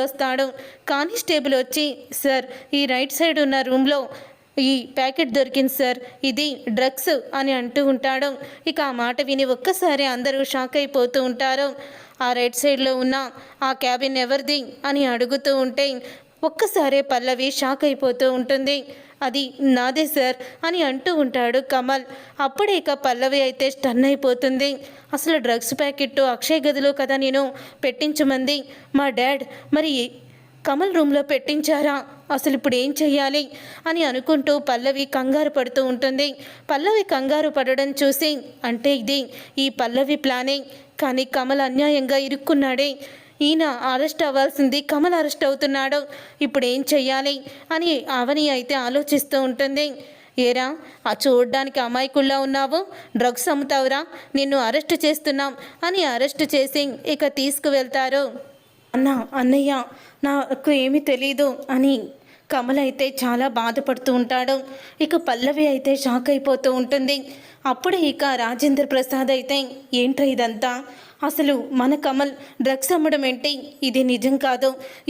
వస్తాడు. కానిస్టేబుల్ వచ్చి సార్ ఈ రైట్ సైడ్ ఉన్న రూమ్లో ఈ ప్యాకెట్ దొరికింది సార్. ఇది డ్రగ్స్ అని అంటూ ఉంటాడు. ఇక ఆ మాట విని ఒక్కసారి అందరూ షాక్ అయిపోతూ ఉంటారు. ఆ రైట్ సైడ్లో ఉన్న ఆ క్యాబిన్ ఎవరిది? అని అడుగుతూ ఉంటే ఒక్కసారే పల్లవి షాక్ అయిపోతూ ఉంటుంది. అది నాదే సార్ అని అంటూ ఉంటాడు కమల్. అప్పుడే ఇక పల్లవి అయితే స్టన్ అయిపోతుంది. అసలు డ్రగ్స్ ప్యాకెట్ అక్షయ్ గదిలో కదా నేను పెట్టించమంది. మా డాడ్ మరి కమల్ రూమ్లో పెట్టించారా? అసలు ఇప్పుడు ఏం చెయ్యాలి? అని అనుకుంటూ పల్లవి కంగారు పడుతూ ఉంటుంది. పల్లవి కంగారు పడడం చూసి అంటే ఇది ఈ పల్లవి ప్లానే. కానీ కమల్ అన్యాయంగా ఇరుక్కున్నాడే. ఈయన అరెస్ట్ అవ్వాల్సింది కమల్ అరెస్ట్ అవుతున్నాడు. ఇప్పుడు ఏం చెయ్యాలి? అని అవని అయితే ఆలోచిస్తూ ఉంటుంది. ఏరా ఆ చూడ్డానికి అమాయకుల్లా ఉన్నావు? డ్రగ్స్ అమ్ముతావురా? నిన్ను అరెస్ట్ చేస్తున్నాం అని అరెస్ట్ చేసి ఇక తీసుకువెళ్తారు. అన్న అన్నయ్య నాకు ఏమీ తెలీదు అని కమల్ అయితే చాలా బాధపడుతూ ఉంటాడు. ఇక పల్లవి అయితే షాక్ అయిపోతూ ఉంటుంది. అప్పుడే ఇక రాజేంద్ర ప్రసాద్ అయితే ఏంట్రా ఇదంతా? అసలు మన కమల్ డ్రగ్స్ అమ్మడం ఏంటి? ఇది నిజం కాదు.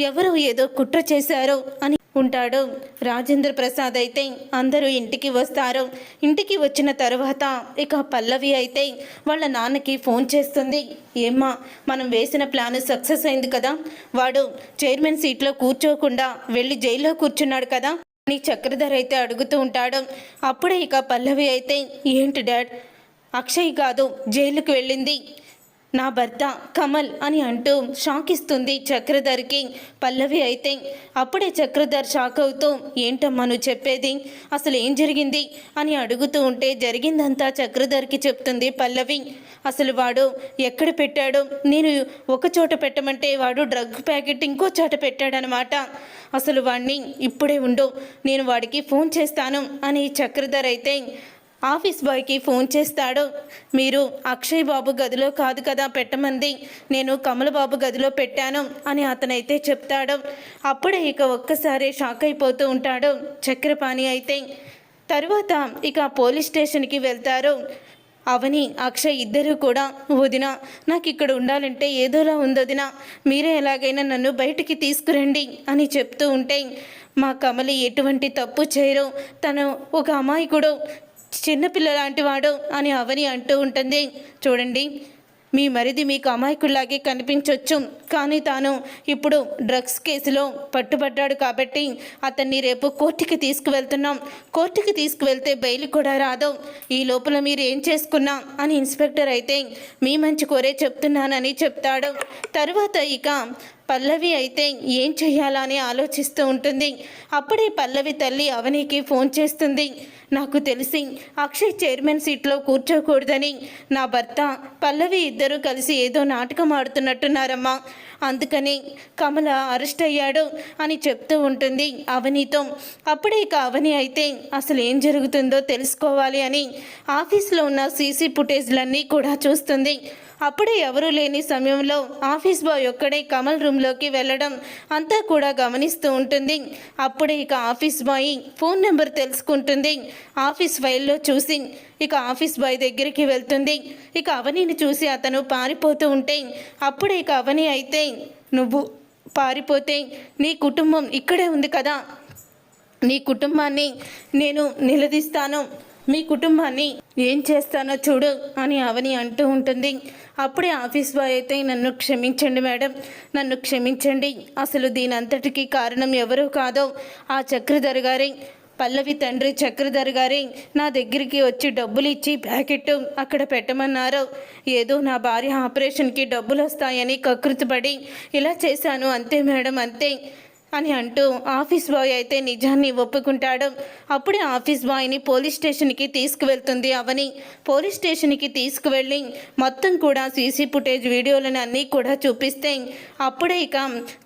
ఎవరు ఏదో కుట్ర చేశారో అని ఉంటాడు. రాజేంద్ర ప్రసాద్ అయితే అందరూ ఇంటికి వస్తారు. ఇంటికి వచ్చిన తర్వాత ఇక పల్లవి అయితే వాళ్ళ నాన్నకి ఫోన్ చేస్తుంది. ఏమ్మా మనం వేసిన ప్లాన్ సక్సెస్ అయింది కదా. వాడు చైర్మన్ సీట్లో కూర్చోకుండా వెళ్ళి జైల్లో కూర్చున్నాడు కదా అని చక్రధర్ అయితే అడుగుతూ ఉంటాడు. అప్పుడే ఇక పల్లవి అయితే ఏంటి డాడ్? అక్షయ్ కాదు జైలుకి వెళ్ళింది. నా భర్త కమల్ అని అంటూ షాక్ ఇస్తుంది చక్రధర్కి. పల్లవి అయితే అప్పుడే చక్రధర్ షాక్ అవుతూ ఏంటమ్మా నువ్వు చెప్పేది? అసలు ఏం జరిగింది? అని అడుగుతూ ఉంటే జరిగిందంతా చక్రధర్కి చెప్తుంది పల్లవి. అసలు వాడు ఎక్కడ పెట్టాడు? నేను ఒక చోట పెట్టమంటే వాడు డ్రగ్ ప్యాకెట్ ఇంకో చోట పెట్టాడనమాట. అసలు వాడిని ఇప్పుడే ఉండు నేను వాడికి ఫోన్ చేస్తాను అని చక్రధర్ అయితే ఆఫీస్ బాయ్కి ఫోన్ చేస్తాడు. మీరు అక్షయ్ బాబు గదిలో కాదు కదా పెట్టమంది. నేను కమల బాబు గదిలో పెట్టాను అని అతనైతే చెప్తాడు. అప్పుడే ఇక ఒక్కసారి షాక్ అయిపోతూ ఉంటాడు చక్రపాణి అయితే. తరువాత ఇక పోలీస్ స్టేషన్కి వెళ్తారు. అవని అక్షయ్ ఇద్దరు కూడా వదిన నాకు ఇక్కడ ఉండాలంటే ఏదోలా ఉందొదిన మీరే ఎలాగైనా నన్ను బయటికి తీసుకురండి అని చెప్తూ ఉంటే మా కమలి ఎటువంటి తప్పు చేయరు. తను ఒక అమాయకుడు. చిన్నపిల్ల లాంటి వాడు అని అవని అంటూ ఉంటుంది. చూడండి మీ మరిది మీకు అమాయకుల్లాగే కనిపించవచ్చు కానీ తాను ఇప్పుడు డ్రగ్స్ కేసులో పట్టుబడ్డాడు కాబట్టి అతన్ని రేపు కోర్టుకి తీసుకువెళ్తున్నాం. కోర్టుకి తీసుకువెళ్తే బెయిల్ కూడా రాదు. ఈ లోపల మీరు ఏం చేసుకున్నా అని ఇన్స్పెక్టర్ అయితే మీ మంచి కోరే చెప్తున్నానని చెప్తాడు. తర్వాత ఇక పల్లవి అయితే ఏం చేయాలని అని ఆలోచిస్తూ ఉంటుంది. అప్పుడే పల్లవి తల్లి అవనికి ఫోన్ చేస్తుంది. నాకు తెలిసి అక్షయ్ చైర్మన్ సీట్లో కూర్చోకూడదని. నా భర్త పల్లవి ఇద్దరూ కలిసి ఏదో నాటకం ఆడుతున్నట్టున్నారమ్మా. అందుకని కమల అరెస్ట్ అయ్యాడు అని చెప్తూ ఉంటుంది అవనితో. అప్పుడే ఇక అవని అయితే అసలు ఏం జరుగుతుందో తెలుసుకోవాలి అని ఆఫీస్లో ఉన్న సీసీ ఫుటేజ్లన్నీ కూడా చూస్తుంది. అప్పుడే ఎవరూ లేని సమయంలో ఆఫీస్ బాయ్ ఒక్కడే కమల్ రూమ్లోకి వెళ్ళడం అంతా కూడా గమనిస్తూ ఉంటుంది. అప్పుడే ఇక ఆఫీస్ బాయ్ ఫోన్ నెంబర్ తెలుసుకుంటుంది. ఆఫీస్ ఫైల్లో చూసి ఇక ఆఫీస్ బాయ్ దగ్గరికి వెళ్తుంది. ఇక అవనిని చూసి అతను పారిపోతూ ఉంటే అప్పుడే ఇక అవని అయితే నువ్వు పారిపోతే నీ కుటుంబం ఇక్కడే ఉంది కదా. నీ కుటుంబాన్ని నేను నిలదీస్తాను. మీ కుటుంబాన్ని ఏం చేస్తానో చూడు అని అవని అంటూ ఉంటుంది. అప్పుడే ఆఫీస్ బాయ్ అయితే నన్ను క్షమించండి మేడం నన్ను క్షమించండి. అసలు దీని అంతటికీ కారణం ఎవరు కాదో. ఆ చక్రధర్ గారి పల్లవి తండ్రి చక్రధర్ గారి నా దగ్గరికి వచ్చి డబ్బులు ఇచ్చి ప్యాకెట్ అక్కడ పెట్టమన్నారు. ఏదో నా భార్య ఆపరేషన్కి డబ్బులు వస్తాయని కకృతిపడి ఇలా చేశాను అంతే మేడం అంతే. అని అంటూ ఆఫీస్ బాయ్ అయితే నిజాన్ని ఒప్పుకుంటాడు. అప్పుడే ఆఫీస్ బాయ్ని పోలీస్ స్టేషన్కి తీసుకువెళ్తుంది అవని. పోలీస్ స్టేషన్కి తీసుకువెళ్ళి మొత్తం కూడా సీసీ ఫుటేజ్ వీడియోలను అన్నీ కూడా చూపిస్తే అప్పుడే ఇక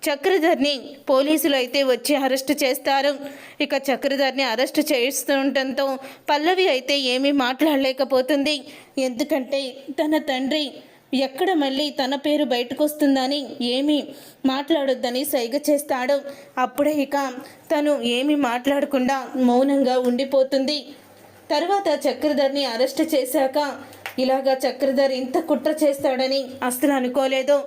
చక్రధర్ని పోలీసులు అయితే వచ్చి అరెస్ట్ చేస్తారు. ఇక చక్రధర్ని అరెస్ట్ చేస్తుండటంతో పల్లవి అయితే ఏమీ మాట్లాడలేకపోతుంది. ఎందుకంటే తన తండ్రి ఎక్కడ మళ్ళీ తన పేరు బయటకొస్తుందని ఏమీ మాట్లాడొద్దని సైగ చేస్తాడు. అప్పుడే ఇక తను ఏమీ మాట్లాడకుండా మౌనంగా ఉండిపోతుంది. తర్వాత చక్రధర్ని అరెస్ట్ చేశాక ఇలాగా చక్రధర్ ఇంత కుట్ర చేస్తాడని అస్సలు అనుకోలేదు.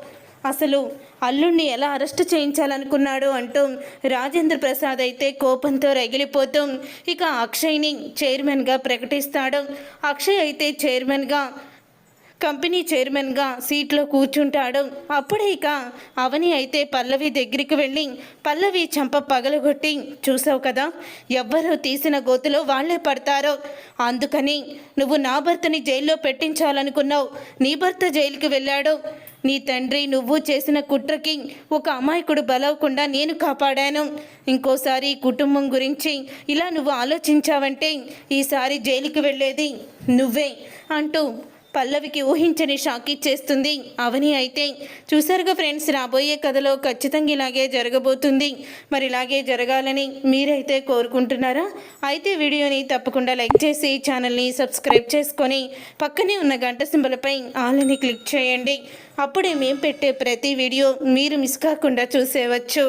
అసలు అల్లుణ్ణి ఎలా అరెస్ట్ చేయించాలనుకున్నాడు అంటూ రాజేంద్ర ప్రసాద్ అయితే కోపంతో రగిలిపోతూ ఇక అక్షయ్ని చైర్మన్గా ప్రకటిస్తాడు. అక్షయ్ అయితే చైర్మన్గా కంపెనీ చైర్మన్గా సీట్లో కూర్చుంటాడు. అప్పుడే ఇక అవని అయితే పల్లవి దగ్గరికి వెళ్ళి పల్లవి చంప పగలగొట్టి చూసావు కదా ఎవ్వరూ తీసిన గోతులో వాళ్ళే పడతారో. అందుకని నువ్వు నా భర్తని జైల్లో పెట్టించాలనుకున్నావు. నీ భర్త జైలుకి వెళ్ళాడు. నీ తండ్రి నువ్వు చేసిన కుట్రకి ఒక అమాయకుడు బలవకుండా నేను కాపాడాను. ఇంకోసారి కుటుంబం గురించి ఇలా నువ్వు ఆలోచించావంటే ఈసారి జైలుకి వెళ్ళేది నువ్వే అంటూ పల్లవికి ఊహించని షాక్ ఇచ్చేస్తుంది. అవని అయితే చూసారుగా ఫ్రెండ్స్ రాబోయే కథలో ఖచ్చితంగా ఇలాగే జరగబోతుంది. మరి ఇలాగే జరగాలని మీరైతే కోరుకుంటున్నారా? అయితే వీడియోని తప్పకుండా లైక్ చేసి ఛానల్ని సబ్స్క్రైబ్ చేసుకొని పక్కనే ఉన్న గంట సింబలపై ఆలని క్లిక్ చేయండి. అప్పుడే మేము పెట్టే ప్రతి వీడియో మీరు మిస్ కాకుండా చూసేవచ్చు.